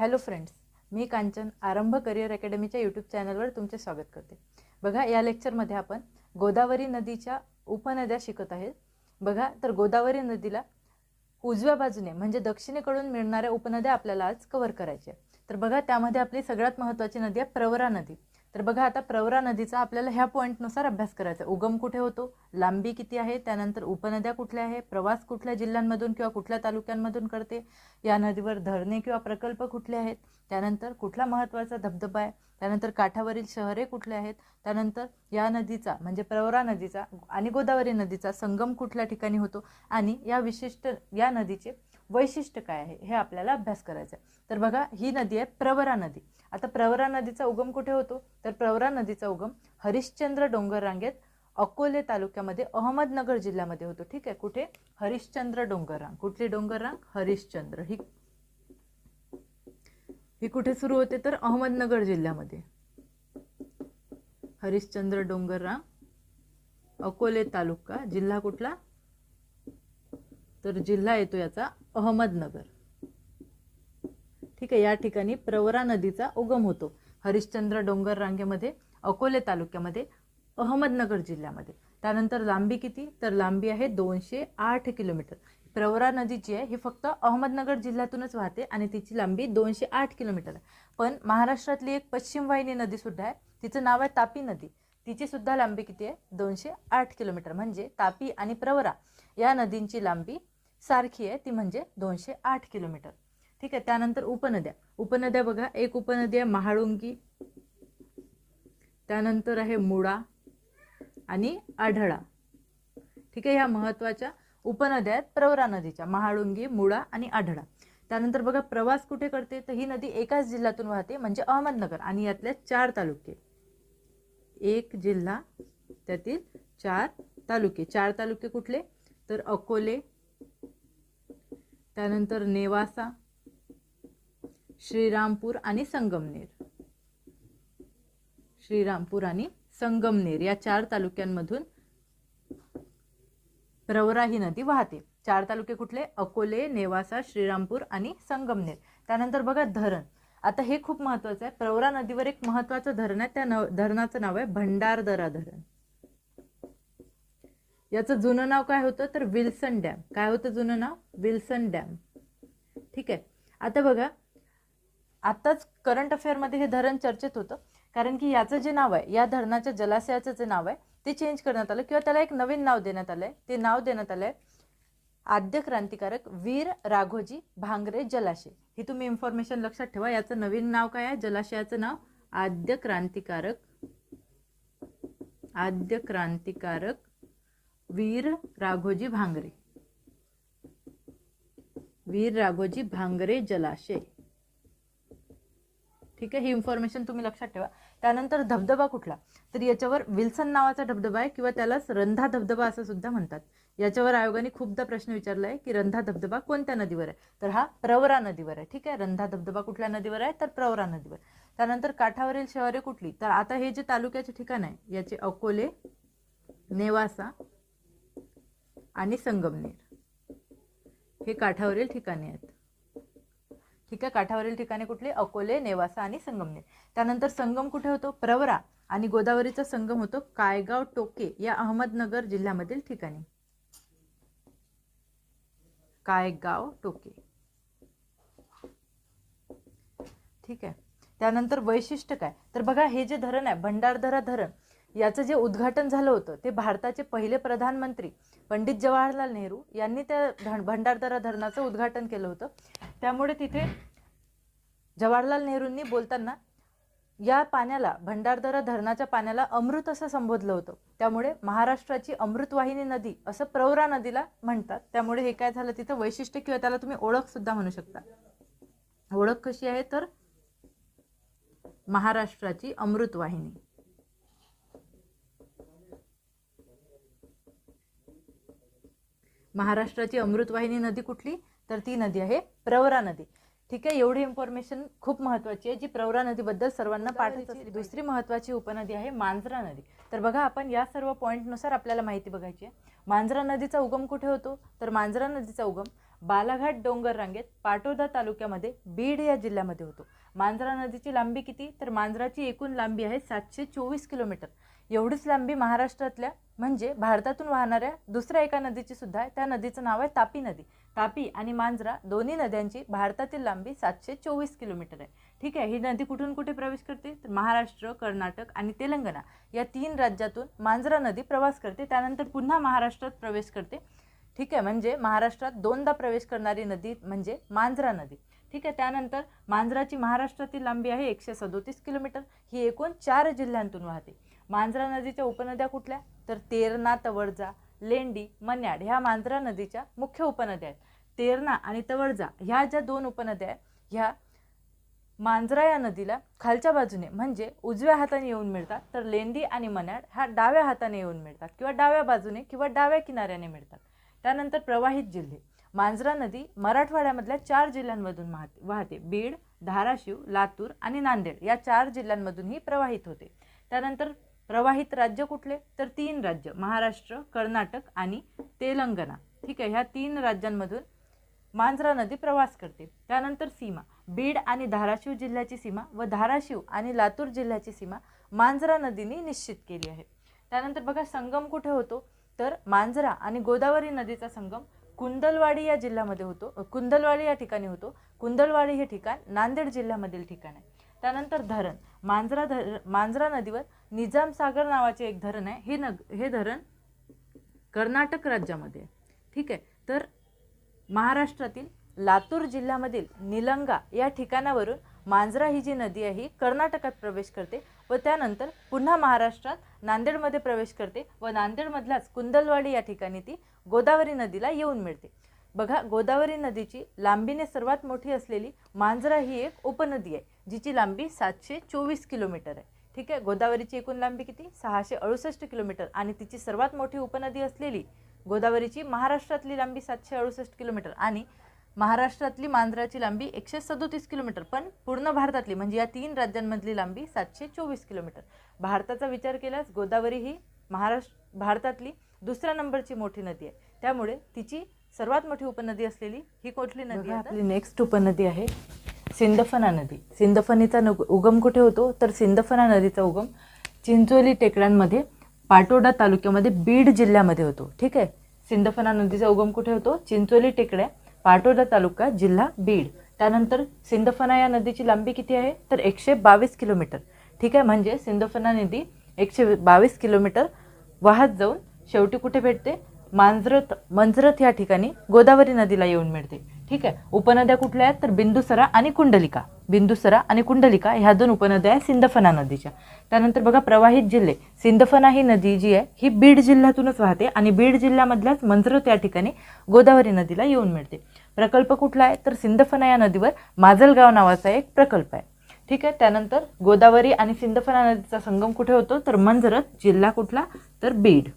Hello friends मी कांचन आरंभ career अकॅडमीच्या YouTube चॅनलवर तुमचे स्वागत करते. बघा या लेक्चरमध्ये आपण गोदावरी नदीच्या उपनद्या शिकत आहेत. बघा तर गोदावरी नदीला उजव्या बाजूने म्हणजे दक्षिणेकडून मिळणाऱ्या उपनद्या आपल्याला आज कव्हर करायच्या तर बघा त्यामध्ये आपली सगळ्यात महत्त्वाची नदी आहे प्रवरा नदी. तर बघा आता प्रवरा नदीचा आपल्याला ह्या पॉईंटनुसार अभ्यास करायचा आहे. उगम कुठे होतो? लांबी किती आहे? त्यानंतर उपनद्या कुठल्या आहे? प्रवास कुठल्या जिल्ह्यांमधून किंवा कुठल्या तालुक्यांमधून करते? या नदीवर धरणे किंवा प्रकल्प कुठले आहेत? त्यानंतर कुठला महत्त्वाचा धबधबा आहे? त्यानंतर काठावरील शहरे कुठले आहेत? त्यानंतर या नदीचा म्हणजे प्रवरा नदीचा आणि गोदावरी नदीचा संगम कुठल्या ठिकाणी होतो? आणि या विशिष्ट या नदीचे वैशिष्ट्य काय आहे हे आपल्याला अभ्यास करायचं आहे. तर बघा ही नदी आहे प्रवरा नदी. आता प्रवरा नदीचा उगम कुठे होतो? तर प्रवरा नदीचा उगम हरिश्चंद्र डोंगर रांगेत अकोले तालुक्यामध्ये अहमदनगर जिल्ह्यामध्ये होतो. ठीक आहे? कुठे? हरिश्चंद्र डोंगर रांग कुठली डोंगर रांग हरिश्चंद्र. ही ही कुठे सुरू होते? तर अहमदनगर जिल्ह्यामध्ये. हरिश्चंद्र डोंगर रांग अकोले तालुका जिल्हा कुठला? तर जिल्हा येतो याचा अहमदनगर. ठीक आहे या ठिकाणी प्रवरा नदीचा उगम होतो. हरिश्चंद्र डोंगर रांगेमध्ये अकोले तालुक्यामध्ये अहमदनगर जिल्ह्यामध्ये. त्यानंतर लांबी किती? तर लांबी आहे दोनशे आठ किलोमीटर. प्रवरा नदी जी आहे ही फक्त अहमदनगर जिल्ह्यातूनच वाहते आणि तिची लांबी दोनशे आठ किलोमीटर आहे. पण महाराष्ट्रातली एक पश्चिम वाहिनी नदी सुद्धा आहे. तिचं नाव आहे तापी नदी. तिची सुद्धा लांबी किती आहे? दोनशे आठ किलोमीटर. म्हणजे तापी आणि प्रवरा. या नदींची लांबी सारखी आहे ती म्हणजे दोनशे आठ किलोमीटर. ठीक आहे त्यानंतर उपनद्या. उपनद्या बघा एक उपनदी आहे महाळुंगी त्यानंतर आहे मुळा आणि आढळा. ठीक आहे ह्या महत्त्वाच्या उपनद्या आहेत प्रवरा नदीच्या महाळुंगी मुळा आणि आढळा. त्यानंतर बघा प्रवास कुठे करते? तर ही नदी एकाच जिल्ह्यातून वाहते म्हणजे अहमदनगर आणि यातले चार तालुके. एक जिल्हा त्यातील चार तालुके. चार तालुके कुठले? तर अकोले त्यानंतर नेवासा श्रीरामपूर आणि संगमनेर. श्रीरामपूर आणि संगमनेर या चार तालुक्यांमधून प्रवरा ही नदी वाहते. चार तालुके कुठले? अकोले नेवासा श्रीरामपूर आणि संगमनेर. त्यानंतर बघा धरण. आता हे खूप महत्वाचं आहे. प्रवरा नदीवर एक महत्वाचं धरण आहे. त्या न धरणाचं नाव आहे भंडारदरा धरण. याचं जुनं नाव काय होतं? तर विल्सन डॅम. काय होतं जुनं नाव? Wilson dam. ठीक आहे. आता बघा आत्ताच करंट अफेअरमध्ये हे धरण चर्चेत होतं. कारण की याचं जे नाव आहे या धरणाच्या जलाशयाचं जे नाव आहे ते चेंज करण्यात आलं. किंवा त्याला एक नवीन नाव देण्यात आलं आहे. ते नाव देण्यात आलं आहे आद्य क्रांतिकारक वीर राघोजी भांगरे जलाशय. ही तुम्ही इन्फॉर्मेशन लक्षात ठेवा. याचं नवीन नाव काय आहे? जलाशयाचं नाव आद्य क्रांतिकारक आद्य क्रांतिकारक वीर राघोजी भांगरे. वीर राघोजी भांगरे जलाशय. ठीक आहे ही इन्फॉर्मेशन तुम्ही लक्षात ठेवा. त्यानंतर धबधबा कुठला? तर याच्यावर विल्सन नावाचा धबधबा आहे किंवा त्यालाच रंधा धबधबा असं सुद्धा म्हणतात. याच्यावर आयोगाने खूपदा प्रश्न विचारला आहे की रंधा धबधबा कोणत्या नदीवर आहे? तर हा प्रवरा नदीवर आहे. ठीक आहे रंधा धबधबा कुठल्या नदीवर आहे? तर प्रवरा नदीवर. त्यानंतर काठावरील शहरे कुठली? तर आता हे जे तालुक्याचे ठिकाण आहे याचे अकोले नेवासा आणि संगमनेर. हे काठावरील ठिकाणे आहेत. ठीक आहे काठावरील ठिकाणे कुठली? अकोले नेवासा आणि संगमनेर. त्यानंतर संगम कुठे होतो? प्रवरा आणि गोदावरीचा संगम होतो कायगाव टोके या अहमदनगर जिल्ह्यामधील ठिकाणी. कायगाव टोके. ठीक आहे. त्यानंतर वैशिष्ट्य काय? तर बघा हे जे धरण आहे भंडारधरा धरण याचं जे उद्घाटन झालं होतं ते भारताचे पहिले प्रधानमंत्री पंडित जवाहरलाल नेहरू यांनी त्या धन भंडारदरा धरणाचं उद्घाटन केलं होतं. त्यामुळे तिथे जवाहरलाल नेहरूंनी बोलताना या पाण्याला भंडारदरा धरणाच्या पाण्याला अमृत असं संबोधलं होतं. त्यामुळे महाराष्ट्राची अमृतवाहिनी नदी असं प्रवरा नदीला म्हणतात. त्यामुळे हे काय झालं तिथं वैशिष्ट्य किंवा त्याला तुम्ही ओळखसुद्धा म्हणू शकता. ओळख कशी आहे? तर महाराष्ट्राची अमृतवाहिनी. महाराष्ट्राची अमृतवाहिनी नदी कुठली? तर ती नदी आहे प्रवरा नदी. ठीक आहे एवढी इन्फॉर्मेशन खूप महत्त्वाची आहे जी प्रवरा नदीबद्दल सर्वांना असते. दुसरी महत्त्वाची उपनदी आहे मांजरा नदी. तर बघा आपण या सर्व पॉईंटनुसार आपल्याला माहिती बघायची आहे. मांजरा नदीचा उगम कुठे होतो? तर मांजरा नदीचा उगम बालाघाट डोंगर रांगेत पाटोदा तालुक्यामध्ये बीड या जिल्ह्यामध्ये होतो. मांजरा नदीची लांबी किती? तर मांजराची एकूण लांबी आहे सातशे चोवीस किलोमीटर. एवढीच लांबी महाराष्ट्रातल्या म्हणजे भारतातून वाहणाऱ्या दुसऱ्या एका नदीची सुद्धा आहे. त्या नदीचं नाव आहे तापी नदी. तापी आणि मांजरा दोन्ही नद्यांची भारतातील लांबी सातशे चोवीस किलोमीटर आहे. ठीक आहे ही नदी कुठून कुठे प्रवेश करते? तर महाराष्ट्र कर्नाटक आणि तेलंगणा या तीन राज्यातून मांजरा नदी प्रवास करते. त्यानंतर पुन्हा महाराष्ट्रात प्रवेश करते. ठीक आहे म्हणजे महाराष्ट्रात दोनदा प्रवेश करणारी नदी म्हणजे मांजरा नदी. ठीक आहे त्यानंतर मांजराची महाराष्ट्रातील लांबी आहे एकशे सदोतीस किलोमीटर. ही एकूण चार जिल्ह्यांतून वाहते. मांजरा नदीच्या उपनद्या कुठल्या? तर तेरणा तवळजा लेंडी मन्याड ह्या मांजरा नदीच्या मुख्य उपनद्या आहेत. तेरणा आणि तवळजा ह्या ज्या दोन उपनद्या आहेत ह्या मांजरा या नदीला खालच्या बाजूने म्हणजे उजव्या हाताने येऊन मिळतात तर लेंडी आणि मन्याड ह्या डाव्या हाताने येऊन मिळतात किंवा डाव्या बाजूने किंवा डाव्या किनाऱ्याने मिळतात. त्यानंतर प्रवाहित जिल्हे. मांजरा नदी मराठवाड्यामधल्या चार जिल्ह्यांमधून वाहते वाहते. बीड धाराशिव लातूर आणि नांदेड या चार जिल्ह्यांमधून ही प्रवाहित होते. त्यानंतर प्रवाहित राज्य कुठले? तर तीन राज्य महाराष्ट्र कर्नाटक आणि तेलंगणा. ठीक आहे ह्या तीन राज्यांमधून मांजरा नदी प्रवास करते. त्यानंतर सीमा बीड आणि धाराशिव जिल्ह्याची सीमा व धाराशिव आणि लातूर जिल्ह्याची सीमा मांजरा नदीने निश्चित केली आहे. त्यानंतर बघा संगम कुठे होतो? तर मांजरा आणि गोदावरी नदीचा संगम कुंदलवाडी या जिल्ह्यामध्ये होतो. कुंदलवाडी या ठिकाणी होतो. कुंदलवाडी हे ठिकाण नांदेड जिल्ह्यामधील ठिकाण आहे. त्यानंतर धरण. मांजरा धर मांजरा नदीवर निजाम सागर नावाचे एक धरण आहे. हे नग हे धरण कर्नाटक राज्यामध्ये ठीक आहे? तर महाराष्ट्रातील लातूर जिल्ह्यामधील निलंगा या ठिकाणावरून मांजरा ही जी नदी आहे ही कर्नाटकात प्रवेश करते व त्यानंतर पुन्हा महाराष्ट्रात नांदेडमध्ये प्रवेश करते व नांदेडमधल्याच कुंदलवाडी या ठिकाणी ती गोदावरी नदीला येऊन मिळते. बघा गोदावरी नदीची लांबीने सर्वात मोठी असलेली मांजरा ही एक उपनदी आहे जिची लांबी सातशे चोवीस किलोमीटर आहे. ठीक आहे गोदावरीची एकूण लांबी किती? सहाशे अडुसष्ट किलोमीटर. आणि तिची सर्वात मोठी उपनदी असलेली गोदावरीची महाराष्ट्रातली लांबी सातशे अडुसष्ट किलोमीटर आणि महाराष्ट्रातली मांजराची लांबी एकशे सदोतीस किलोमीटर. पण पूर्ण भारतातली म्हणजे या तीन राज्यांमधली लांबी सातशे चोवीस किलोमीटर. भारताचा विचार केल्यास गोदावरी ही महाराष्ट्र भारतातली दुसऱ्या नंबरची मोठी नदी आहे. त्यामुळे तिची सर्वात मोठी उपनदी असलेली ही कुठली नदी आहे आपली नेक्स्ट उपनदी आहे सिंदफना नदी. सिंदफनीचा उगम कुठे होतो? तर सिंदफना नदीचा उगम चिंचोली टेकड्यांमध्ये पाटोदा तालुक्यामध्ये बीड जिल्ह्यामध्ये होतो. ठीक आहे? सिंदफना नदीचा उगम कुठे होतो? चिंचोली टेकड्या पाटोदा तालुका जिल्हा बीड. त्यानंतर सिंदफना या नदीची लांबी किती आहे? तर एकशे बावीस किलोमीटर. ठीक आहे? म्हणजे सिंदफना नदी एकशे बावीस किलोमीटर वाहत जाऊन शेवटी कुठे भेटते? मांजरत मंजरत या ठिकाणी गोदावरी नदीला येऊन मिळते. ठीक आहे? उपनद्या कुठल्या आहेत? तर बिंदुसरा आणि कुंडलिका. बिंदुसरा आणि कुंडलिका ह्या दोन उपनद्या आहेत सिंदफना नदीच्या. त्यानंतर बघा प्रवाहित जिल्हे. सिंदफना ही नदी जी आहे ही बीड जिल्ह्यातूनच वाहते आणि बीड जिल्ह्यामधल्याच मंजरत या ठिकाणी गोदावरी नदीला येऊन मिळते. प्रकल्प कुठला आहे? तर सिंदफना या नदीवर माजलगाव नावाचा एक प्रकल्प आहे. ठीक आहे? त्यानंतर गोदावरी आणि सिंदफना नदीचा संगम कुठे होतो? तर मंजरत जिल्हा कुठला? तर बीड.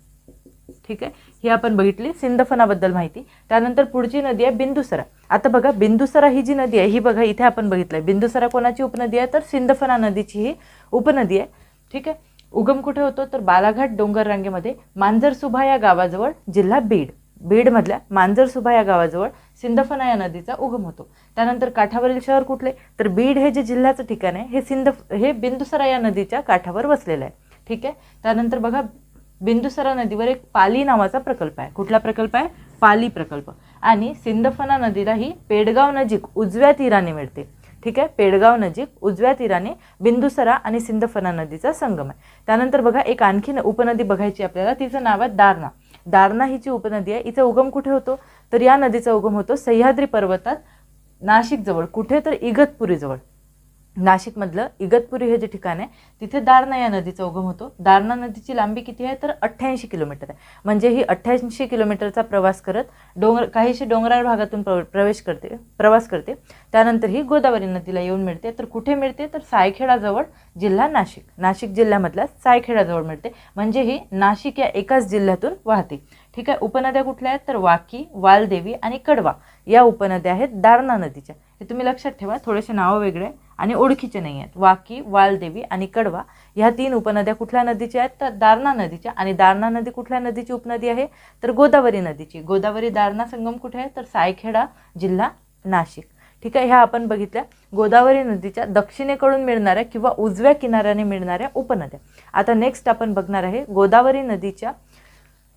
ठीक आहे? ही आपण बघितली सिंदफनाबद्दल माहिती. त्यानंतर पुढची नदी आहे बिंदुसरा. आता बघा बिंदुसरा ही जी नदी आहे ही बघा इथे आपण बघितलंय. बिंदुसरा कोणाची उपनदी आहे? तर सिंदफना नदीची ही उपनदी आहे. ठीक आहे? उगम कुठे होतो? तर बालाघाट डोंगर रांगेमध्ये मांजरसुभा या गावाजवळ जिल्हा बीड. बीडमधल्या मांजरसुभा या गावाजवळ सिंदफना या नदीचा उगम होतो. त्यानंतर काठावरील शहर कुठले? तर बीड हे जे जिल्ह्याचं ठिकाण आहे हे सिंद हे बिंदुसरा या नदीच्या काठावर वसलेलं आहे. ठीक आहे? त्यानंतर बघा बिंदुसरा नदीवर एक पाली नावाचा प्रकल्प आहे. कुठला प्रकल्प आहे? पाली प्रकल्प. आणि सिंदफना नदीला ही पेडगाव नजीक उजव्या तीराने मिळते. ठीक आहे? पेडगाव नजीक उजव्या तीराने बिंदुसरा आणि सिंदफना नदीचा संगम आहे. त्यानंतर बघा एक आणखी उपनदी बघायची आपल्याला. तिचं नाव आहे दारणा. दारणा ही जी उपनदी आहे हिचा उगम कुठे होतो? तर या नदीचा उगम होतो सह्याद्री पर्वतात नाशिकजवळ. कुठे तर इगतपुरीजवळ. नाशिकमधलं इगतपुरी हे जे ठिकाण आहे तिथे दारणा या नदीचा उगम होतो. दारणा नदीची लांबी किती आहे? तर अठ्ठ्याऐंशी किलोमीटर आहे. म्हणजे ही अठ्ठ्याऐंशी किलोमीटरचा प्रवास करत डोंगर काहीशी डोंगराळ भागातून प्र- प्रवेश करते प्रवास करते. त्यानंतर ही गोदावरी नदीला येऊन मिळते. तर कुठे मिळते? तर सायखेडाजवळ जिल्हा नाशिक. नाशिक जिल्ह्यामधल्या सायखेडाजवळ मिळते. म्हणजे ही नाशिक या एकाच जिल्ह्यातून वाहते. ठीक आहे उपनद्या कुठल्या आहेत? तर वाकी वालदेवी आणि कडवा या उपनद्या आहेत दारणा नदीच्या. हे तुम्ही लक्षात ठेवा थोडेसे नावं वेगळे. आहे. आणि ओळखीचे नाही आहेत. वाकी वालदेवी आणि कडवा ह्या तीन उपनद्या कुठल्या नदीच्या आहेत? तर दारणा नदीच्या. आणि दारणा नदी कुठल्या नदीची उपनदी आहे? तर गोदावरी नदीची. गोदावरी दारणा संगम कुठे आहे? तर सायखेडा जिल्हा नाशिक. ठीक आहे ह्या आपण बघितल्या. गोदावरी नदीच्या दक्षिणेकडून मिळणाऱ्या किंवा उजव्या किनाऱ्याने मिळणाऱ्या उपनद्या. आता नेक्स्ट आपण बघणार आहे गोदावरी नदीच्या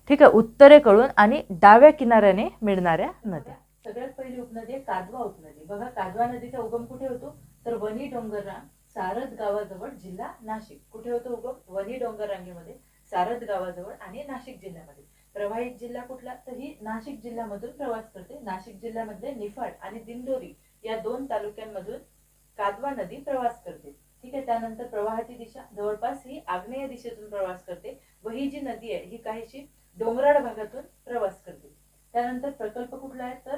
ठीक आहे उत्तरेकडून आणि डाव्या किनाऱ्याने मिळणाऱ्या नद्या. सगळ्यात पहिली उपनदी आहे कादवा उपनदी. बघा कादवा नदीचा उगम कुठे होतो? तर वनी डोंगररांग सारद गावाजवळ जिल्हा नाशिक. कुठे होतो उगम वनी डोंगर रांगेमध्ये सारद गावाजवळ आणि नाशिक जिल्ह्यामध्ये. प्रवाहित जिल्हा कुठला? तर ही नाशिक जिल्ह्यामधून प्रवास करते. नाशिक जिल्ह्यामध्ये निफाड आणि दिंडोरी या दोन तालुक्यांमधून कादवा नदी प्रवास करते. ठीक आहे? त्यानंतर प्रवाहाची दिशा. जवळपास ही आग्नेय दिशेतून प्रवास करते. व ही जी नदी आहे ही काहीशी डोंगराळ भागातून प्रवास करते. त्यानंतर प्रकल्प कुठला आहे? तर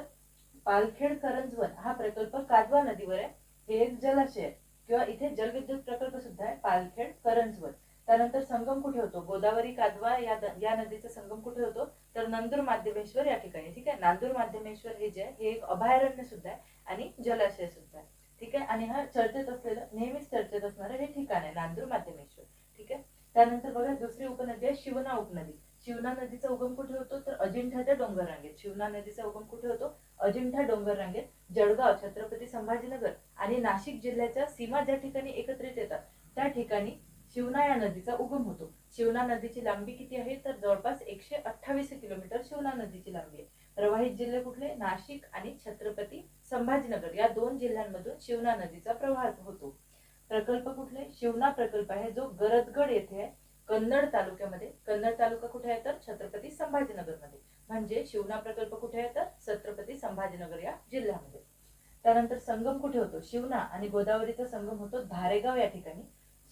पालखेड करंजवन. हा प्रकल्प कादवा नदीवर आहे. हे एक जलाशय आहे किंवा इथे जलविद्युत प्रकल्प सुद्धा आहे पालखेड करंजवर त्यानंतर संगम कुठे होतो? गोदावरी कादवा या या नदीचा संगम कुठे होतो? तर नंदूर माध्यमेश्वर या ठिकाणी ठीक आहे? नांदूर माध्यमेश्वर हे जे आहे हे एक अभयारण्य सुद्धा आहे आणि जलाशय सुद्धा आहे ठीक आहे? आणि हा चर्चेत असलेलं नेहमीच चर्चेत असणारं हे ठिकाण आहे नांदूर माध्यमेश्वर ठीक आहे? त्यानंतर बघा दुसरी उपनदी आहे शिवना उपनदी. शिवना नदीचा उगम कुठे होतो? तर अजिंठ्याच्या डोंगर रांगेत शिवना नदीचा उगम कुठे होतो? अजिंठा डोंगर रांगेत जळगाव छत्रपती संभाजीनगर आणि नाशिक जिल्ह्याच्या सीमा ज्या ठिकाणी एकत्रित येतात त्या ठिकाणी शिवना या नदीचा उगम होतो. शिवना नदीची लांबी किती आहे? तर जवळपास एकशे अठ्ठावीस किलोमीटर शिवना नदीची लांबी आहे. प्रवाहित जिल्हे कुठले? नाशिक आणि छत्रपती संभाजीनगर. या दोन जिल्ह्यांमधून शिवना नदीचा प्रवाह होतो. प्रकल्प कुठले? शिवना प्रकल्प आहे जो गरजगड येथे आहे. कन्नड तालुक्यामध्ये. कन्नड तालुका कुठे आहे तर? छत्रपती संभाजीनगरमध्ये. म्हणजे शिवना प्रकल्प कुठे आहे तर? छत्रपती संभाजीनगर या जिल्ह्यामध्ये. त्यानंतर संगम कुठे होतो? शिवना आणि गोदावरीचा संगम होतो धारेगाव या ठिकाणी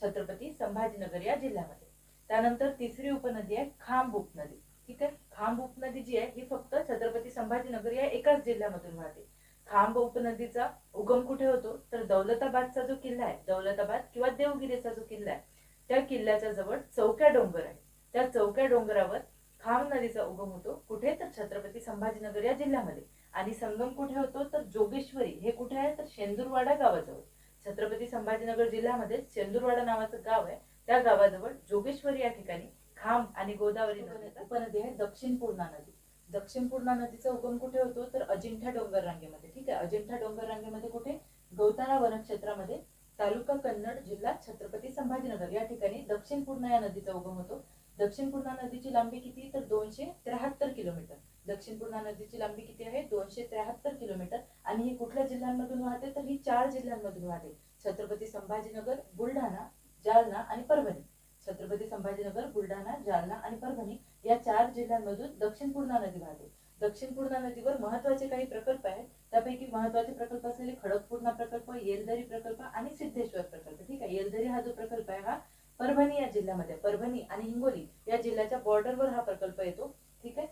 छत्रपती संभाजीनगर या जिल्ह्यामध्ये. त्यानंतर तिसरी उपनदी आहे खांब उपनदी ठीक आहे? खांब उपनदी जी आहे ही फक्त छत्रपती संभाजीनगर या एकाच जिल्ह्यामधून वाहते. खांब उपनदीचा उगम कुठे होतो? तर दौलताबादचा जो किल्ला आहे दौलताबाद किंवा देवगिरीचा जो किल्ला आहे त्या किल्ल्याच्या जवळ चौक्या डोंगर आहे त्या चौक्या डोंगरावर खांब नदीचा उगम होतो. कुठे तर छत्रपती संभाजीनगर या जिल्ह्यामध्ये. आणि संगम कुठे होतो? तर जोगेश्वरी. हे कुठे आहे? तर शेंदूरवाडा गावाजवळ. छत्रपती संभाजीनगर जिल्ह्यामध्ये शेंदूरवाडा नावाचं गाव आहे. त्या गावाजवळ जोगेश्वरी या ठिकाणी खांब आणि गोदावरी नदी उपनदी आहे. दक्षिण पूर्णा नदी. दक्षिण पूर्णा नदीचा उगम कुठे होतो? तर अजिंठा डोंगर रांगेमध्ये ठीक आहे? अजिंठा डोंगर रांगेमध्ये कुठे? गौताना वनक्षेत्रामध्ये तालुका कन्नड जिल्हा छत्रपती संभाजीनगर. या ठिकाणी दक्षिण पूर्णा या नदीचा उगम होतो. दक्षिण पूर्णा नदीची लांबी किती? तर दोनशे त्र्याहत्तर किलोमीटर. दक्षिण पूर्णा नदीची लांबी किती आहे? दोनशे त्र्याहत्तर किलोमीटर. आणि ही कुठल्या जिल्ह्यांमधून वाहते? तर ही चार जिल्ह्यांमधून वाहते. छत्रपती संभाजीनगर बुलढाणा जालना आणि परभणी. छत्रपती संभाजीनगर बुलढाणा जालना आणि परभणी या चार जिल्ह्यांमधून दक्षिण पूर्णा नदी वाहते. दक्षिण पूर्णा नदीवर महत्त्वाचे काही प्रकल्प आहेत. त्यापैकी महत्त्वाचे प्रकल्प असलेले खडकपूर्णा प्रकल्प येलदरी प्रकल्प आणि सिद्धेश्वर प्रकल्प. ठीक आहे येलदरी हा जो प्रकल्प आहे हा परभणी या जिल्ह्यामध्ये परभणी आणि हिंगोली या जिल्ह्याच्या बॉर्डरवर हा प्रकल्प येतो. ठीक आहे?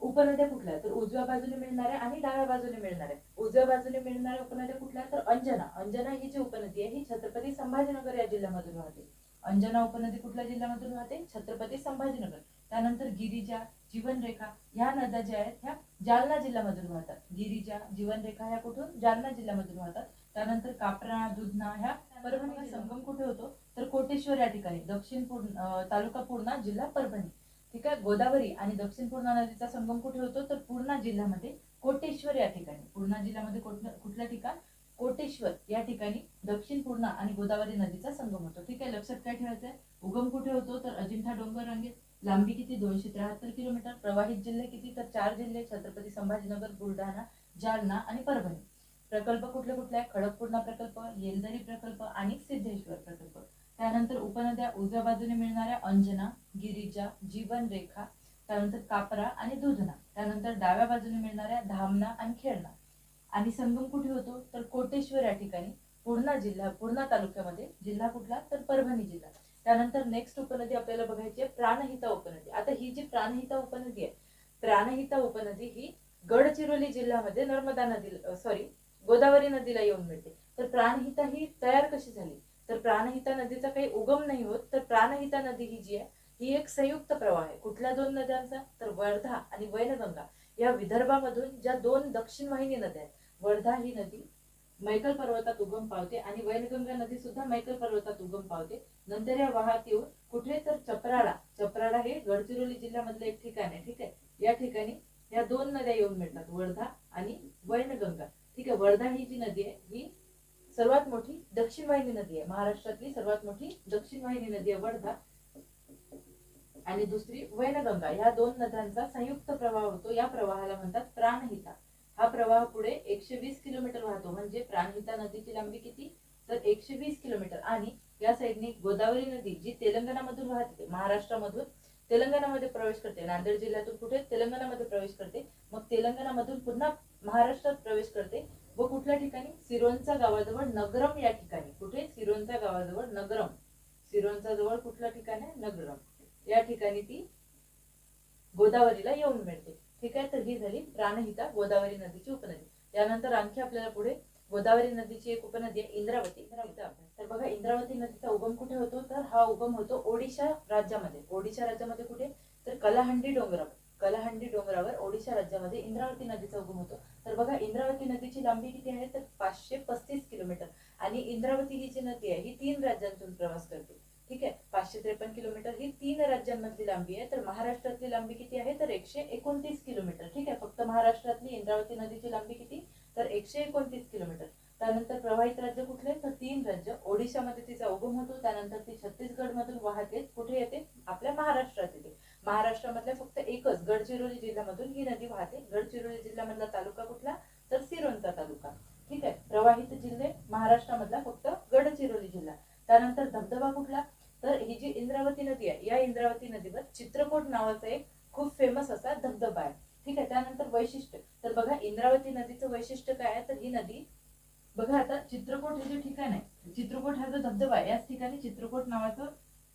उपनद्या कुठल्या? तर उजव्या बाजूने मिळणाऱ्या आणि डाव्या बाजूने मिळणाऱ्या उजव्या बाजूने मिळणाऱ्या उपनद्या कुठल्या? तर अंजना. अंजना ही जी उपनदी आहे ही छत्रपती संभाजीनगर या जिल्ह्यामधून वाहते. अंजना उपनदी कुठल्या जिल्ह्यामधून वाहते? छत्रपती संभाजीनगर. त्यानंतर गिरिजा जीवनरेखा ह्या नद्या ज्या आहेत ह्या जालना जिल्ह्यामधून वाहतात. गिरीजा जीवनरेखा ह्या कुठून? जालना जिल्ह्यामधून वाहतात. त्यानंतर कापरा दुधना ह्या परभणी संगम कुठे होतो? तर कोटेश्वर या ठिकाणी. दक्षिण पूर्ण तालुका पूर्णा जिल्हा परभणी. ठीक आहे? गोदावरी आणि दक्षिण पूर्णा नदीचा संगम कुठे होतो? तर पूर्णा जिल्ह्यामध्ये कोटेश्वर या ठिकाणी. पूर्णा जिल्ह्यामध्ये कुठलं ठिकाण? कोटेश्वर या ठिकाणी दक्षिण पूर्णा आणि गोदावरी नदीचा संगम होतो. ठीक आहे? लक्षात काय ठेवायचं आहे उगम कुठे होतो? तर अजिंठा डोंगर रांगेत लांबी किती? दोनशे त्र्याहत्तर किलोमीटर. प्रवाहित जिल्हे किती? तर चार जिल्हे छत्रपती संभाजीनगर बुलढाणा जालना आणि परभणी. प्रकल्प कुठले कुठले आहे खडकपूर्णा प्रकल्प येलदरी प्रकल्प आणि सिद्धेश्वर प्रकल्प. त्यानंतर उपनद्या उजव्या बाजूने मिळणाऱ्या अंजना गिरिजा जीवनरेखा त्यानंतर कापरा आणि दुधना. त्यानंतर डाव्या बाजूने मिळणाऱ्या धामणा आणि खेळणा आणि संगम कुठे होतो? तर कोटेश्वर या ठिकाणी. पूर्णा जिल्हा पूर्णा तालुक्यामध्ये जिल्हा कुठला? त्यानंतर नेक्स्ट उपनदी आपल्याला बघायची आहे प्राणहिता उपनदी. आता ही जी प्राणहिता उपनदी आहे प्राणहिता उपनदी ही गडचिरोली जिल्ह्यामध्ये नर्मदा नदी सॉरी गोदावरी नदीला येऊन मिळते. तर प्राणहिता ही तयार कशी झाली? तर प्राणहिता नदीचा काही उगम नाही होत तर प्राणहिता नदी ही जी आहे ही एक संयुक्त प्रवाह आहे. कुठल्या दोन नद्यांचा? तर वर्धा आणि वैनगंगा. या विदर्भामधून ज्या दोन दक्षिण वाहिनी नद्या आहेत वर्धा ही नदी मैकल पर्वतात उगम पावते आणि वैनगंगा नदी सुद्धा मैकल पर्वतात उगम पावते. नंतर या वाहत येऊन कुठे तर चपराळा चपराळा हे गडचिरोली जिल्ह्यामधलं एक ठिकाण आहे ठीक आहे? या ठिकाणी या दोन नद्या येऊन मिळतात वर्धा आणि वैनगंगा ठीक आहे वर्धा ही जी नदी आहे ही सर्वात मोठी दक्षिण वाहिनी नदी आहे. महाराष्ट्रातली सर्वात मोठी दक्षिण वाहिनी नदी आहे वर्धा आणि दुसरी वैनगंगा या दोन नद्यांचा संयुक्त प्रवाह होतो या प्रवाहाला म्हणतात प्राणहिता. हा प्रवाह पुढे एकशे वीस किलोमीटर वाहतो. म्हणजे प्राणहिता नदीची लांबी किती? तर एकशे वीस किलोमीटर. आणि या साईडने गोदावरी नदी जी तेलंगणामधून वाहते महाराष्ट्रामधून तेलंगणामध्ये प्रवेश करते. नांदेड जिल्ह्यातून कुठे? तेलंगणामध्ये प्रवेश करते. मग तेलंगणामधून पुन्हा महाराष्ट्रात प्रवेश करते. व कुठल्या ठिकाणी? सिरोंचा गावाजवळ नगरम या ठिकाणी. कुठे? सिरोंचा गावाजवळ नगरम. सिरोंचा जवळ कुठलं ठिकाण आहे? नगरम. या ठिकाणी ती गोदावरीला येऊन मिळते. ठीक आहे? तर ही झाली प्राणहिता गोदावरी नदीची उपनदी. त्यानंतर आणखी आपल्याला पुढे गोदावरी नदीची एक उपनदी आहे इंद्रावती. तर बघा इंद्रावती नदीचा उगम कुठे होतो? तर हा उगम होतो ओडिशा राज्यामध्ये. ओडिशा राज्यामध्ये कुठे? तर कलाहंडी डोंगरावर. कलाहंडी डोंगरावर ओडिशा राज्यामध्ये इंद्रावती नदीचा उगम होतो. तर बघा इंद्रावती नदीची लांबी किती आहे? तर पाचशे पस्तीस किलोमीटर. आणि इंद्रावती ही जी नदी आहे ही तीन राज्यांतून प्रवास करते. ठीक आहे? पाचशे त्रेपन्न किलोमीटर ही तीन राज्यांमधली लांबी आहे. तर महाराष्ट्रातली लांबी किती आहे? तर एकशे एकोणतीस किलोमीटर. ठीक आहे? फक्त महाराष्ट्रातली इंद्रावती नदीची लांबी किती? तर एकशे एकोणतीस किलोमीटर. त्यानंतर प्रवाहित राज्य कुठले? तर तीन राज्य. ओडिशामध्ये तिचा उगम होतो. त्यानंतर ती छत्तीसगड मधून वाहते कुठे येते? आपल्या महाराष्ट्रात येते. महाराष्ट्रामधल्या फक्त एकच गडचिरोली जिल्ह्यामधून ही नदी वाहते. गडचिरोली जिल्ह्यामधला तालुका कुठला? तर सिरोंचा तालुका. ठीक आहे? प्रवाहित जिल्हे महाराष्ट्रामधला फक्त गडचिरोली जिल्हा. त्यानंतर धबधबा कुठला? तर ही जी इंद्रावती नदी आहे या इंद्रावती नदीवर चित्रकोट नावाचा एक खूप फेमस असा धबधबा आहे. ठीक आहे त्यानंतर वैशिष्ट्य. तर बघा इंद्रावती नदीचं वैशिष्ट्य काय आहे? तर ही नदी बघा आता चित्रकोट हे जे ठिकाण आहे चित्रकोट हा जो धबधबा आहे याच ठिकाणी चित्रकोट नावाचं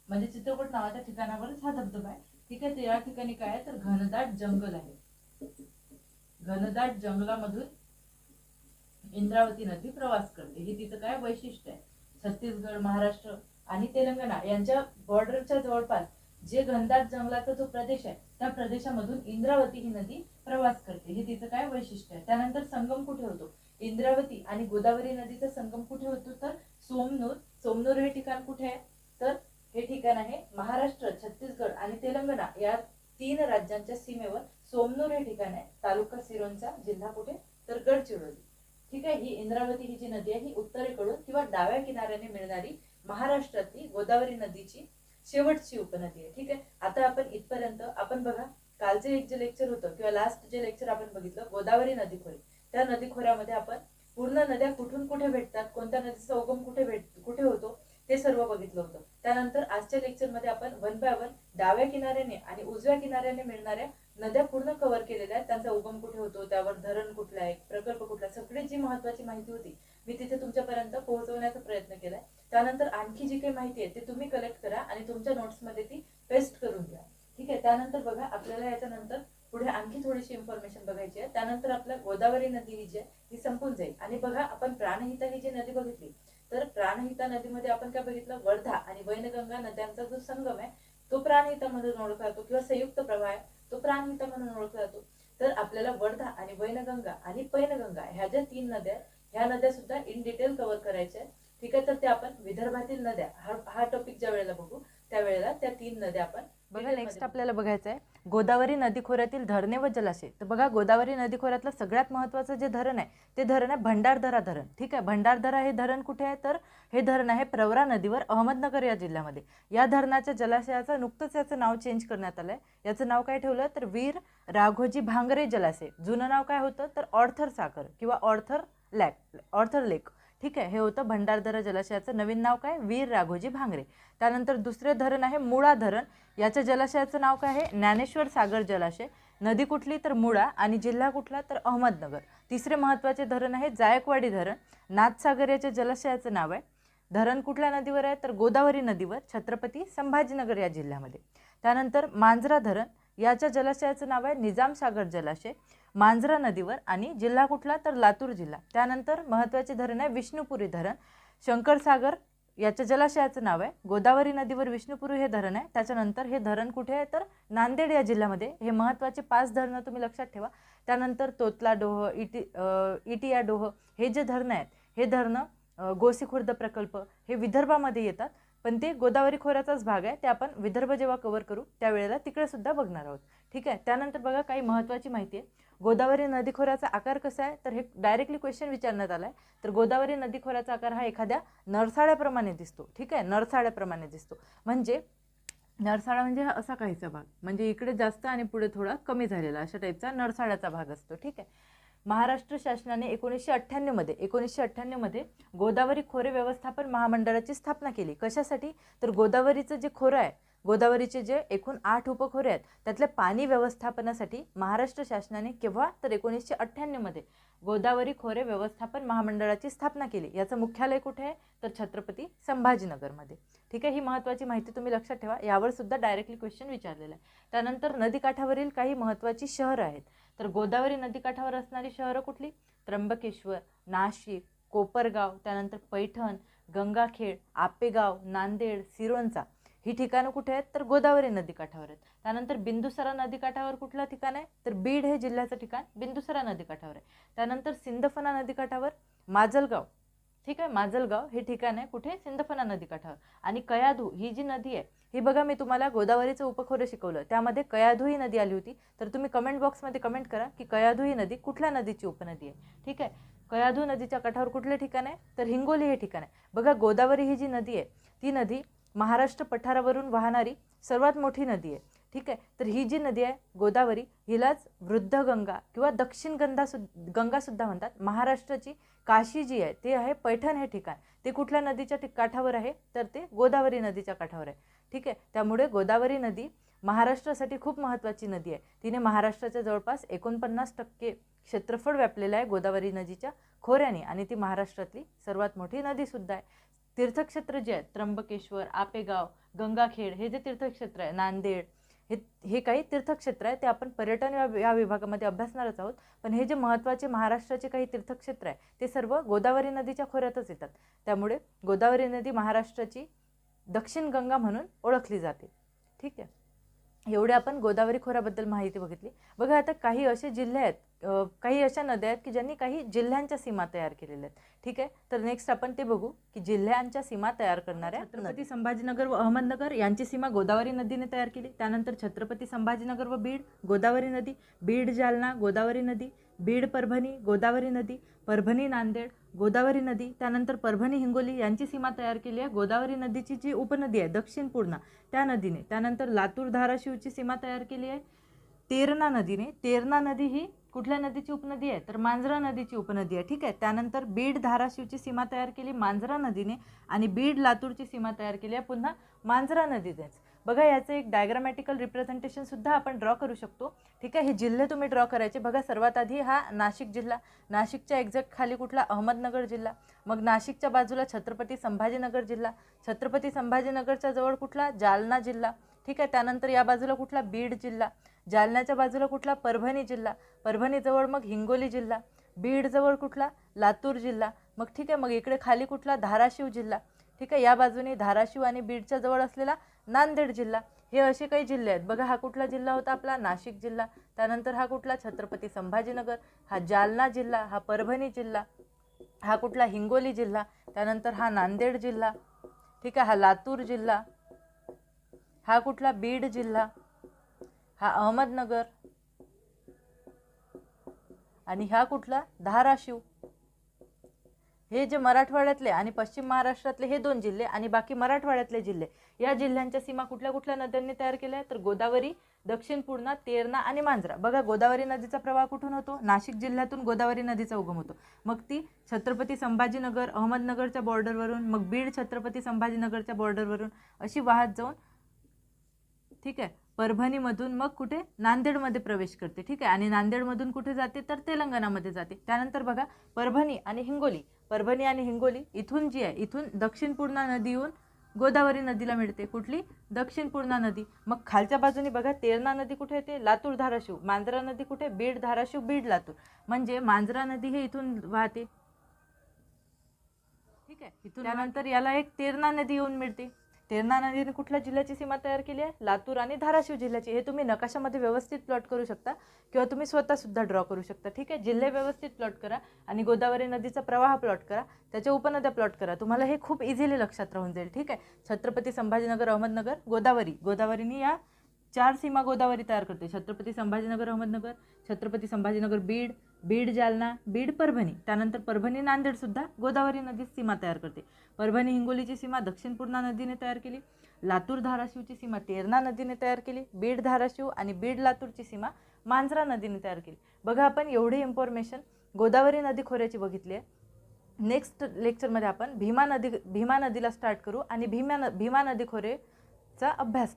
म्हणजे चित्रकोट नावाच्या ठिकाणावरच हा धबधबा आहे. ठीक आहे तर या ठिकाणी काय आहे? तर घनदाट जंगल आहे. घनदाट जंगलामधून इंद्रावती नदी प्रवास करते. हे तिचं काय वैशिष्ट्य आहे? छत्तीसगड महाराष्ट्र आणि तेलंगणा यांच्या बॉर्डरच्या जवळपास जे घनदाट जंगलाचा जो प्रदेश आहे त्या प्रदेशामधून इंद्रावती ही नदी प्रवास करते. हे तिचं काय वैशिष्ट्य आहे? त्यानंतर संगम कुठे होतो? इंद्रावती आणि गोदावरी नदीचा संगम कुठे होतो? तर सोमनूर. सोमनूर हे ठिकाण कुठे आहे? तर हे ठिकाण आहे महाराष्ट्र छत्तीसगड आणि तेलंगणा. या तीन राज्यांच्या सीमेवर सोमनूर हे ठिकाण आहे. तालुका सिरोंचा जिल्हा कुठे? तर गडचिरोली. ठीक आहे ही इंद्रावती ही जी नदी आहे ही उत्तरेकडून किंवा डाव्या किनाऱ्याने मिळणारी महाराष्ट्रातली गोदावरी नदीची शेवटची उपनदी आहे. ठीक आहे? आता आपण इथपर्यंत आपण बघा कालचे एक जे लेक्चर होतं किंवा लास्ट जे लेक्चर आपण बघितलं गोदावरी नदी खोरी त्या नदी खोऱ्यामध्ये आपण पूर्ण नद्या कुठून कुठे भेटतात कोणत्या नदीचा उगम कुठे भेट कुठे होतो ते सर्व बघितलं होतं. त्यानंतर आजच्या लेक्चरमध्ये आपण वन बाय वन डाव्या किनाऱ्याने आणि उजव्या किनाऱ्याने मिळणाऱ्या नद्या पूर्ण कव्हर केलेल्या आहेत. त्यांचा उगम कुठे होतो त्यावर धरण कुठलं आहे प्रकल्प कुठला सगळी जी महत्वाची माहिती होती मी तिथे तुमच्यापर्यंत पोहोचवण्याचा प्रयत्न केलाय. त्यानंतर आणखी जी काही माहिती आहे ते तुम्ही कलेक्ट करा आणि तुमच्या नोट्समध्ये ती पेस्ट करून घ्या. ठीक आहे? त्यानंतर बघा आपल्याला याच्यानंतर पुढे आणखी थोडीशी इन्फॉर्मेशन बघायची आहे. त्यानंतर आपल्या गोदावरी नदी ही जी आहे ती संपून जाईल. आणि बघा आपण प्राणहिता ही जी नदी बघितली तर प्राणहिता नदीमध्ये आपण काय बघितलं? वर्धा आणि वैनगंगा नद्यांचा जो संगम आहे तो प्राणहिता म्हणून ओळखला जातो किंवा संयुक्त प्रवाह आहे तो प्राणहिता म्हणून ओळखला जातो. तर आपल्याला वर्धा आणि वैनगंगा आणि पैनगंगा ह्या ज्या तीन नद्या आहेत ह्या नद्या सुद्धा इन डिटेल कव्हर करायच्या. आहेत ठीक आहे तर ते आपण विदर्भातील नद्या हा हा टॉपिक ज्या वेळेला बघू त्यावेळेला त्या तीन नद्या आपण बघा नेक्स्ट आपल्याला बघायचं आहे गोदावरी नदी खोऱ्यातील धरणे व जलाशय. तर बघा गोदावरी नदी खोऱ्यातलं सगळ्यात महत्त्वाचं जे धरण आहे ते धरण आहे भंडारदरा धरण. ठीक आहे भंडारदरा हे धरण कुठे आहे? तर हे धरण आहे प्रवरा नदीवर अहमदनगर या जिल्ह्यामध्ये. या धरणाच्या जलाशयाचं नुकतंच याचं नाव चेंज करण्यात आलं आहे याचं नाव काय ठेवलं? तर वीर राघोजी भांगरे जलाशय. जुनं नाव काय होतं? तर ऑर्थर सागर किंवा ऑर्थर लॅक ऑर्थर लेक. ठीक आहे हे होतं भंडारदरा जलाशयाचं नवीन नाव काय? वीर राघोजी भांगरे. त्यानंतर दुसरे धरण आहे मुळा धरण. याच्या जलाशयाचं नाव काय आहे? ज्ञानेश्वर सागर जलाशय. नदी कुठली तर मुळा आणि जिल्हा कुठला तर अहमदनगर. तिसरे महत्त्वाचे धरण आहे जायकवाडी धरण. नाथसागर याच्या जलाशयाचं नाव आहे. धरण कुठल्या नदीवर आहे? तर गोदावरी नदीवर छत्रपती संभाजीनगर या जिल्ह्यामध्ये. त्यानंतर मांजरा धरण. याच्या जलाशयाचं नाव आहे निजामसागर जलाशय. मांजरा नदीवर आणि जिल्हा कुठला तर लातूर जिल्हा. त्यानंतर महत्त्वाचे धरण आहे विष्णुपुरी धरण. शंकरसागर याच्या जलाशयाचं नाव आहे. गोदावरी नदीवर विष्णुपुरी हे धरण आहे. त्याच्यानंतर हे धरण कुठे आहे तर नांदेड या जिल्ह्यामध्ये. हे महत्त्वाचे पाच धरणं तुम्ही लक्षात ठेवा. त्यानंतर तोतला डोह इटी इटिया डोह हे जे धरणं आहेत हे धरणं गोसीखुर्द प्रकल्प हे विदर्भामध्ये येतात. पण ते गोदावरी खोऱ्याचाच भाग आहे ते आपण विदर्भ जेव्हा कव्हर करू त्यावेळेला तिकडे सुद्धा बघणार आहोत. ठीक आहे? त्यानंतर बघा काही महत्त्वाची माहिती आहे. गोदावरी नदी खोऱ्याचा आकार कसा आहे? तर हे डायरेक्टली क्वेश्चन विचारण्यात आला आहे तर गोदावरी नदी खोऱ्याचा आकार हा एखाद्या नरसाळ्याप्रमाणे दिसतो. ठीक आहे? नरसाळ्याप्रमाणे दिसतो. म्हणजे नरसाळा म्हणजे हा असा काहीचा भाग. म्हणजे इकडे जास्त आणि पुढे थोडा कमी झालेला अशा टाईपचा नरसाळ्याचा भाग असतो. ठीक आहे? महाराष्ट्र शासनाने एकोणीसशे अठ्ठ्याण्णवमध्ये एकोणीसशे अठ्ठ्याण्णवमध्ये गोदावरी खोरे व्यवस्थापन महामंडळाची स्थापना केली. कशासाठी? तर गोदावरीचं जे खोरं आहे गोदावरीचे जे एकूण आठ उपखोरे आहेत त्यातल्या पाणी व्यवस्थापनासाठी महाराष्ट्र शासनाने केव्हा? तर एकोणीसशे अठ्ठ्याण्णवमध्ये गोदावरी खोरे व्यवस्थापन महामंडळाची स्थापना केली. याचं मुख्यालय कुठे आहे? तर छत्रपती संभाजीनगरमध्ये ठीक आहे ही महत्त्वाची माहिती तुम्ही लक्षात ठेवा. यावर सुद्धा डायरेक्टली क्वेश्चन विचारलेला आहे. त्यानंतर नदीकाठावरील काही महत्त्वाची शहरं आहेत. तर गोदावरी नदीकाठावर असणारी शहरं कुठली? त्र्यंबकेश्वर नाशिक कोपरगाव त्यानंतर पैठण गंगाखेड आपेगाव नांदेड सिरोंचा. ही ठिकाणं कुठे आहेत? तर गोदावरी नदीकाठावर आहेत. त्यानंतर बिंदुसरा नदीकाठावर कुठलं ठिकाण आहे? तर बीड हे जिल्ह्याचं ठिकाण बिंदुसरा नदीकाठावर आहे. त्यानंतर सिंदफना नदीकाठावर माजलगाव. ठीक आहे? माजलगाव हे ठिकाण आहे कुठे? सिंदफना नदीकाठावर. आणि कयाधू ही जी नदी आहे ही बघा मी तुम्हाला गोदावरीचं उपखोरं शिकवलं. त्यामध्ये कयाधू ही नदी आली होती. तर तुम्ही कमेंट बॉक्समध्ये कमेंट करा की कयाधू ही नदी कुठल्या नदीची उपनदी आहे. ठीक आहे? कयाधू नदीच्या काठावर कुठले ठिकाण आहे? तर हिंगोली हे ठिकाण आहे. बघा गोदावरी ही जी नदी आहे ती नदी महाराष्ट्र पठारावरून वाहणारी सर्वात मोठी नदी आहे. ठीक आहे? तर ही जी नदी आहे गोदावरी हिलाच वृद्ध गंगा किंवा दक्षिण गंगा सु गंगासुद्धा म्हणतात. महाराष्ट्राची काशी जी आहे ते आहे पैठण हे ठिकाण. ते कुठल्या नदीच्या ठिक- काठावर आहे? तर ते गोदावरी नदीच्या काठावर आहे. ठीक आहे? त्यामुळे गोदावरी नदी महाराष्ट्रासाठी खूप महत्त्वाची नदी आहे. तिने महाराष्ट्राच्या जवळपास एकोणपन्नास टक्के क्षेत्रफळ व्यापलेलं आहे गोदावरी नदीच्या खोऱ्याने आणि ती महाराष्ट्रातली सर्वात मोठी नदीसुद्धा आहे. तीर्थक्षेत्र जे आहेत त्र्यंबकेश्वर आपेगाव गंगाखेड हे जे तीर्थक्षेत्र आहे नांदेड हे हे काही तीर्थक्षेत्र आहे ते आपण पर्यटन या या विभागामध्ये अभ्यासणारच आहोत. पण हे जे महत्त्वाचे महाराष्ट्राचे काही तीर्थक्षेत्र आहे ते सर्व गोदावरी नदीच्या खोऱ्यातच येतात. त्यामुळे गोदावरी नदी महाराष्ट्राची दक्षिण गंगा म्हणून ओळखली जाते. ठीक आहे? एवढे आपण गोदावरी खोऱ्याबद्दल माहिती बघितली. बघा आता काही असे जिल्हे आहेत काही अशा नद्या आहेत की ज्यांनी काही जिल्ह्यांच्या सीमा तयार केलेल्या आहेत. ठीक आहे? तर नेक्स्ट आपण ते बघू की जिल्ह्यांच्या सीमा तयार करणाऱ्या छत्रपती संभाजीनगर व अहमदनगर यांची सीमा गोदावरी नदीने तयार केली. त्यानंतर छत्रपती संभाजीनगर व बीड गोदावरी नदी बीड जालना गोदावरी नदी बीड परभणी गोदावरी नदी परभणी नांदेड गोदावरी नदी त्यानंतर परभणी हिंगोली यांची सीमा तयार केली आहे. गोदावरी नदीची जी उपनदी आहे दक्षिण पूर्णा त्या नदीने त्यानंतर लातूर धाराशिवची सीमा तयार केली आहे. तेरणा नदीने तेरणा नदी ही कुठल्या नदीची उपनदी आहे? तर मांजरा नदीची उपनदी आहे ठीक आहे? त्यानंतर बीड धाराशिवची सीमा तयार केली मांजरा नदीने आणि बीड लातूरची सीमा तयार केली आहे. पुन्हा मांजरा नदीनेच. बघा याचं एक डायग्रामॅटिकल रिप्रेझेंटेशनसुद्धा आपण ड्रॉ करू शकतो. ठीक आहे? हे जिल्हे तुम्ही ड्रॉ करायचे. बघा सर्वात आधी हा नाशिक जिल्हा. नाशिकच्या एक्झॅक्ट खाली कुठला? अहमदनगर जिल्हा. मग नाशिकच्या बाजूला छत्रपती संभाजीनगर जिल्हा. छत्रपती संभाजीनगरच्या जवळ कुठला? जालना जिल्हा. ठीक आहे? त्यानंतर या बाजूला कुठला? बीड जिल्हा. जालन्याच्या बाजूला कुठला? परभणी जिल्हा. परभणीजवळ मग हिंगोली जिल्हा. बीडजवळ कुठला? लातूर जिल्हा. मग ठीक आहे? मग इकडे खाली कुठला? धाराशिव जिल्हा. ठीक आहे? या बाजूने धाराशिव आणि बीडच्या जवळ असलेला नांदेड जिल्हा. हे असे काही जिल्हे आहेत. बघा हा कुठला जिल्हा होता आपला? नाशिक जिल्हा. त्यानंतर हा कुठला? छत्रपती संभाजीनगर. हा जालना जिल्हा. हा परभणी जिल्हा. हा कुठला? हिंगोली जिल्हा. त्यानंतर हा नांदेड जिल्हा. ठीक आहे हा लातूर जिल्हा. हा कुठला? बीड जिल्हा. हा अहमदनगर. आणि हा कुठला? धाराशिव. हे जे मराठवाड्यातले आणि पश्चिम महाराष्ट्रातले हे दोन जिल्हे आणि बाकी मराठवाड्यातले जिल्हे या जिल्ह्यांच्या सीमा कुठल्या कुठल्या नद्यांनी तयार केल्या तर गोदावरी दक्षिण पूर्णा तेरणा आणि मांजरा. बघा गोदावरी नदीचा प्रवाह कुठून होतो? नाशिक जिल्ह्यातून गोदावरी नदीचा उगम होतो. मग ती छत्रपती संभाजीनगर अहमदनगरच्या बॉर्डरवरून मग बीड छत्रपती संभाजीनगरच्या बॉर्डरवरून अशी वाहत जाऊन ठीक आहे परभणीमधून मग कुठे? नांदेडमध्ये प्रवेश करते. ठीक आहे आणि नांदेडमधून कुठे जाते? तर तेलंगणामध्ये जाते. त्यानंतर बघा परभणी आणि हिंगोली. परभणी आणि हिंगोली इथून जी आहे इथून दक्षिण पूर्णा नदी येऊन गोदावरी नदीला मिळते. कुठली? दक्षिण पूर्णा नदी. मग खालच्या बाजूने बघा तेरणा नदी कुठे येते? लातूर धाराशिव. मांजरा नदी कुठे? बीड धाराशिव बीड लातूर. म्हणजे मांजरा नदी हे इथून वाहते. ठीक आहे? इथून त्यानंतर याला एक तेरणा नदी येऊन मिळते. तेरणा नदीने कुठल्या जिल्ह्याची सीमा तयार केली आहे? लातूर आणि धाराशिव जिल्ह्याची. हे तुम्ही नकाशामध्ये व्यवस्थित प्लॉट करू शकता किंवा तुम्ही स्वतःसुद्धा ड्रॉ करू शकता. ठीक आहे? जिल्हे व्यवस्थित प्लॉट करा आणि गोदावरी नदीचा प्रवाह प्लॉट करा. त्याच्या उपनद्या प्लॉट करा. तुम्हाला हे खूप इझिली लक्षात राहून जाईल. ठीक आहे? छत्रपती संभाजीनगर अहमदनगर गोदावरी. गोदावरीने या चार सीमा गोदावरी तयार करते. छत्रपती संभाजीनगर अहमदनगर छत्रपती संभाजीनगर बीड बीड जालना बीड परभणी. त्यानंतर परभणी नांदेडसुद्धा गोदावरी नदीत सीमा तयार करते. परभणी हिंगोलीची सीमा दक्षिण पूर्णा नदीने तयार केली. लातूर धाराशिवची सीमा तेरणा नदीने तयार केली. बीड धाराशिव आणि बीड लातूरची सीमा मांजरा नदीने तयार केली. बघा आपण एवढी इन्फॉर्मेशन गोदावरी नदी खोऱ्याची बघितली आहे. नेक्स्ट लेक्चरमध्ये आपण भीमा नदी भीमा नदीला स्टार्ट करू आणि भीमा न भीमा नदी खोरेचा अभ्यास